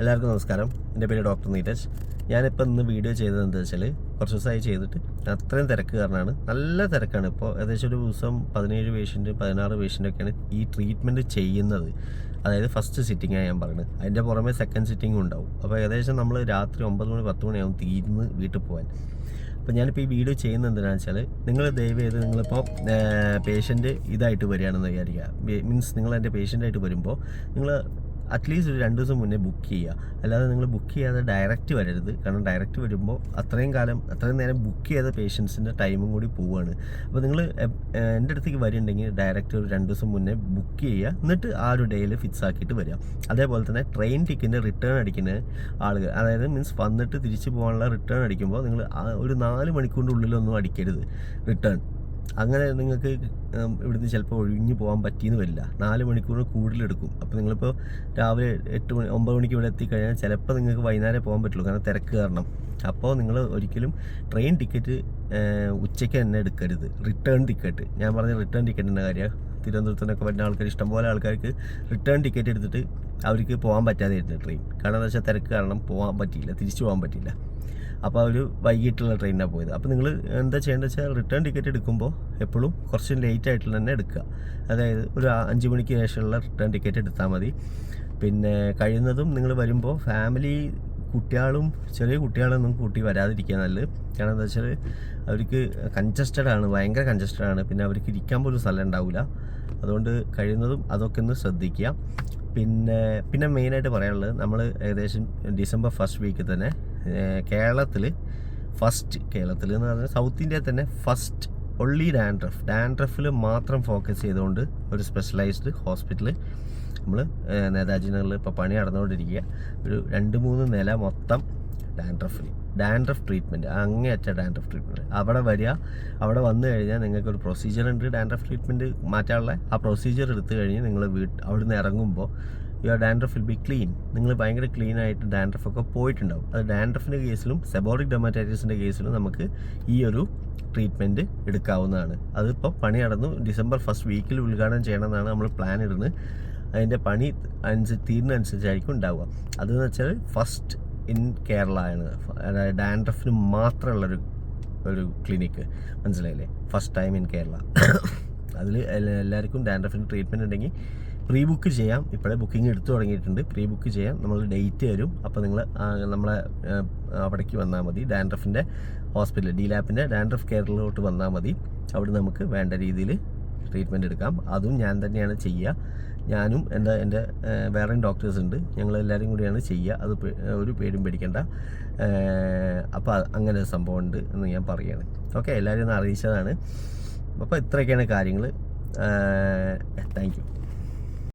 എല്ലാവർക്കും നമസ്കാരം. എന്റെ പേര് ഡോക്ടർ നീരജ്. ഞാനിപ്പോൾ ഇന്ന് വീഡിയോ ചെയ്തത് എന്താ വെച്ചാൽ കുറച്ച് ദിവസമായി ചെയ്തിട്ട് അത്രയും തിരക്ക് കാരണമാണ്. നല്ല തിരക്കാണ്. ഇപ്പോൾ ഏകദേശം ഒരു ദിവസം പതിനേഴ് പേഷ്യന്റ് പതിനാറ് പേഷ്യന്റൊക്കെയാണ് ഈ ട്രീറ്റ്മെന്റ് ചെയ്യുന്നത്. അതായത് ഫസ്റ്റ് സിറ്റിങ്ങാണ് ഞാൻ പറയുന്നത് അതിന്റെ പുറമെ സെക്കൻഡ് സിറ്റിങ്ങും ഉണ്ടാവും. അപ്പോൾ ഏകദേശം നമ്മൾ രാത്രി ഒമ്പത് മണി പത്ത് മണിയാവും തീരുന്ന് വീട്ടിൽ പോകാൻ അപ്പോൾ ഞാനിപ്പോൾ ഈ വീഡിയോ ചെയ്യുന്നത് എന്തിനാണെന്ന് വെച്ചാൽ നിങ്ങൾ ദയവ് ചെയ്ത് നിങ്ങളിപ്പോൾ പേഷ്യന്റ് ഇതായിട്ട് വരികയാണെന്ന് വിചാരിക്കുക. മീൻസ് നിങ്ങൾ എന്റെ പേഷ്യന്റായിട്ട് വരുമ്പോൾ നിങ്ങൾ അറ്റ്ലീസ്റ്റ് ഒരു രണ്ട് ദിവസം മുന്നേ ബുക്ക് ചെയ്യുക. അല്ലാതെ നിങ്ങൾ ബുക്ക് ചെയ്യാതെ ഡയറക്റ്റ് വരരുത്. കാരണം ഡയറക്റ്റ് വരുമ്പോൾ അത്രയും കാലം അത്രയും നേരം ബുക്ക് ചെയ്ത പേഷ്യൻസിന്റെ ടൈമും കൂടി പോവുകയാണ് അപ്പോൾ നിങ്ങൾ എന്റെ അടുത്തേക്ക് വരുന്നുണ്ടെങ്കിൽ ഡയറക്റ്റ് ഒരു രണ്ട് ദിവസം മുന്നേ ബുക്ക് ചെയ്യുക. എന്നിട്ട് ആ ഒരു ഡേയിൽ ഫിക്സ് ആക്കിയിട്ട് വരിക. അതേപോലെ തന്നെ ട്രെയിൻ ടിക്കറ്റ് റിട്ടേൺ അടിക്കുന്ന ആളുകൾ അതായത് മീൻസ് വന്നിട്ട് തിരിച്ചു പോകാനുള്ള റിട്ടേൺ അടിക്കുമ്പോൾ നിങ്ങൾ ഒരു നാല് മണിക്കൂറിന്റെ ഉള്ളിലൊന്നും അടിക്കരുത്. റിട്ടേൺ അങ്ങനെ നിങ്ങൾക്ക് ഇവിടുന്ന് ചിലപ്പോൾ ഒഴിഞ്ഞു പോകാൻ പറ്റിയെന്ന് വരില്ല. നാല് മണിക്കൂർ കൂടുതലെടുക്കും അപ്പോൾ നിങ്ങളിപ്പോൾ രാവിലെ എട്ട് മണി ഒമ്പത് മണിക്ക് ഇവിടെ എത്തിക്കഴിഞ്ഞാൽ ചിലപ്പോൾ നിങ്ങൾക്ക് വൈകുന്നേരം പോകാൻ പറ്റുള്ളൂ. കാരണം തിരക്ക് കാരണം. അപ്പോൾ നിങ്ങൾ ഒരിക്കലും ട്രെയിൻ ടിക്കറ്റ് ഉച്ചയ്ക്ക് തന്നെ എടുക്കരുത്. Return ticket. ഞാൻ പറഞ്ഞ റിട്ടേൺ ടിക്കറ്റിന്റെ കാര്യം. തിരുവനന്തപുരത്ത് നിന്നൊക്കെ വരുന്ന ആൾക്കാർ ഇഷ്ടംപോലെ ആൾക്കാർക്ക് റിട്ടേൺ ടിക്കറ്റ് എടുത്തിട്ട് അവർക്ക് പോകാൻ പറ്റാതെ ട്രെയിൻ. കാരണം എന്താ വെച്ചാൽ തിരക്ക് കാരണം പോകാൻ പറ്റിയില്ല തിരിച്ചു പോകാൻ പറ്റിയില്ല. അപ്പോൾ അവർ വൈകിട്ടുള്ള ട്രെയിനിനാണ് പോയത്. അപ്പോൾ നിങ്ങൾ എന്താ ചെയ്യേണ്ടത് വെച്ചാൽ റിട്ടേൺ ടിക്കറ്റ് എടുക്കുമ്പോൾ എപ്പോഴും കുറച്ച് ലേറ്റ് ആയിട്ടുള്ള തന്നെ എടുക്കുക. അതായത് ഒരു അഞ്ച് മണിക്ക് ശേഷമുള്ള റിട്ടേൺ ടിക്കറ്റ് എടുത്താൽ മതി. പിന്നെ കഴിയുന്നതും നിങ്ങൾ വരുമ്പോൾ ഫാമിലി കുട്ടികളും ചെറിയ കുട്ടികളൊന്നും കൂട്ടി വരാതിരിക്കുക നല്ലത്. കാരണം എന്താ വെച്ചാൽ അവർക്ക് കൺജസ്റ്റഡ് ആണ് ഭയങ്കര കൺജസ്റ്റഡ് ആണ്. പിന്നെ അവർക്ക് ഇരിക്കാൻ പോലും സ്ഥലം ഉണ്ടാവില്ല. അതുകൊണ്ട് കഴിയുന്നതും അതൊക്കെ ഒന്ന് ശ്രദ്ധിക്കുക. പിന്നെ പിന്നെ മെയിനായിട്ട് പറയാനുള്ളത് നമ്മൾ ഏകദേശം ഡിസംബർ ഫസ്റ്റ് വീക്കിൽ തന്നെ കേരളത്തിൽ ഫസ്റ്റ് കേരളത്തിൽ എന്ന് പറഞ്ഞാൽ സൗത്ത് ഇന്ത്യയിൽ തന്നെ ഫസ്റ്റ് ഒള്ളി ഡാൻഡ്രഫ് ഡാൻഡ്രഫിൽ മാത്രം ഫോക്കസ് ചെയ്തുകൊണ്ട് ഒരു സ്പെഷ്യലൈസ്ഡ് ഹോസ്പിറ്റൽ നമ്മൾ നേതാജി നഗറിൽ ഇപ്പോൾ പണി നടന്നുകൊണ്ടിരിക്കുക. ഒരു രണ്ട് മൂന്ന് നില മൊത്തം ഡാൻഡ്രഫിൽ ഡാൻഡ്രഫ് ട്രീറ്റ്മെന്റ് അങ്ങേയറ്റ ഡാൻഡ്രഫ് ട്രീറ്റ്മെന്റ് അവിടെ വരിക അവിടെ വന്നു കഴിഞ്ഞാൽ നിങ്ങൾക്ക് ഒരു പ്രൊസീജിയർ ഉണ്ട്. ഡാൻഡ്രഫ് ട്രീറ്റ്മെന്റ് മാറ്റാനുള്ള ആ പ്രൊസീജിയർ എടുത്തു കഴിഞ്ഞ് നിങ്ങൾ വീട്ട് അവിടുന്ന് ഇറങ്ങുമ്പോൾ your dandruff will be clean നിങ്ങൾ ഭയങ്കര ക്ലീൻ ആയിട്ട് ഡാൻഡ്രഫ് ഒക്കെ പോയിട്ടുണ്ടാവും. അത് ഡാൻഡ്രഫിന്റെ കേസിലും സെബോറിക് ഡെമറ്റൈറ്റിസിന്റെ കേസിലും നമുക്ക് ഈ ഒരു ട്രീറ്റ്മെന്റ് എടുക്കാവുന്നതാണ്. അതിപ്പോൾ പണി നടന്നു. ഡിസംബർ ഫസ്റ്റ് വീക്കിൽ ഉദ്ഘാടനം ചെയ്യണമെന്നാണ് നമ്മൾ പ്ലാൻ ഇടുന്നത്. അതിന്റെ പണി അനുസരിച്ച് തീരുന്നതനുസരിച്ചായിരിക്കും ഉണ്ടാവുക. അതെന്ന് വെച്ചാൽ ഫസ്റ്റ് ഇൻ കേരള ആണ്. അതായത് ഡാൻഡ്രഫിന് മാത്രമുള്ളൊരു ഒരു ക്ലിനിക്ക് മനസ്സിലായില്ലേ? ഫസ്റ്റ് ടൈം ഇൻ കേരള അതിൽ എല്ലാവർക്കും ഡാൻഡ്രഫിന് ട്രീറ്റ്മെന്റ് ഉണ്ടെങ്കിൽ പ്രീ ബുക്ക് ചെയ്യാം. ഇപ്പോഴേ ബുക്കിംഗ് എടുത്തു തുടങ്ങിയിട്ടുണ്ട്. പ്രീ ബുക്ക് ചെയ്യാം. നമ്മൾ ഡേറ്റ് തരും. അപ്പോൾ നിങ്ങൾ നമ്മളെ അവിടേക്ക് വന്നാൽ മതി. ഡാൻഡ്രഫിന്റെ ഹോസ്പിറ്റൽ ഡി ലാപ്പിന്റെ ഡാൻഡ്രഫ് കെയറിലോട്ട് വന്നാൽ മതി. അവിടെ നമുക്ക് വേണ്ട രീതിയിൽ ട്രീറ്റ്മെന്റ് എടുക്കാം. അതും ഞാൻ തന്നെയാണ് ചെയ്യുക ഞാനും എന്റെ എന്റെ വേറെയും ഡോക്ടേഴ്സ് ഉണ്ട്. ഞങ്ങൾ എല്ലാവരും കൂടിയാണ് ചെയ്യുക അത് ഒരു പേരും പേടിക്കേണ്ട. അപ്പോൾ അങ്ങനെ ഒരു സംഭവം ഉണ്ട് എന്ന് ഞാൻ പറയുകയാണ് ഓക്കെ എല്ലാവരും ഒന്ന് അറിയിച്ചതാണ്. അപ്പോൾ ഇത്രയൊക്കെയാണ് കാര്യങ്ങൾ താങ്ക് യു.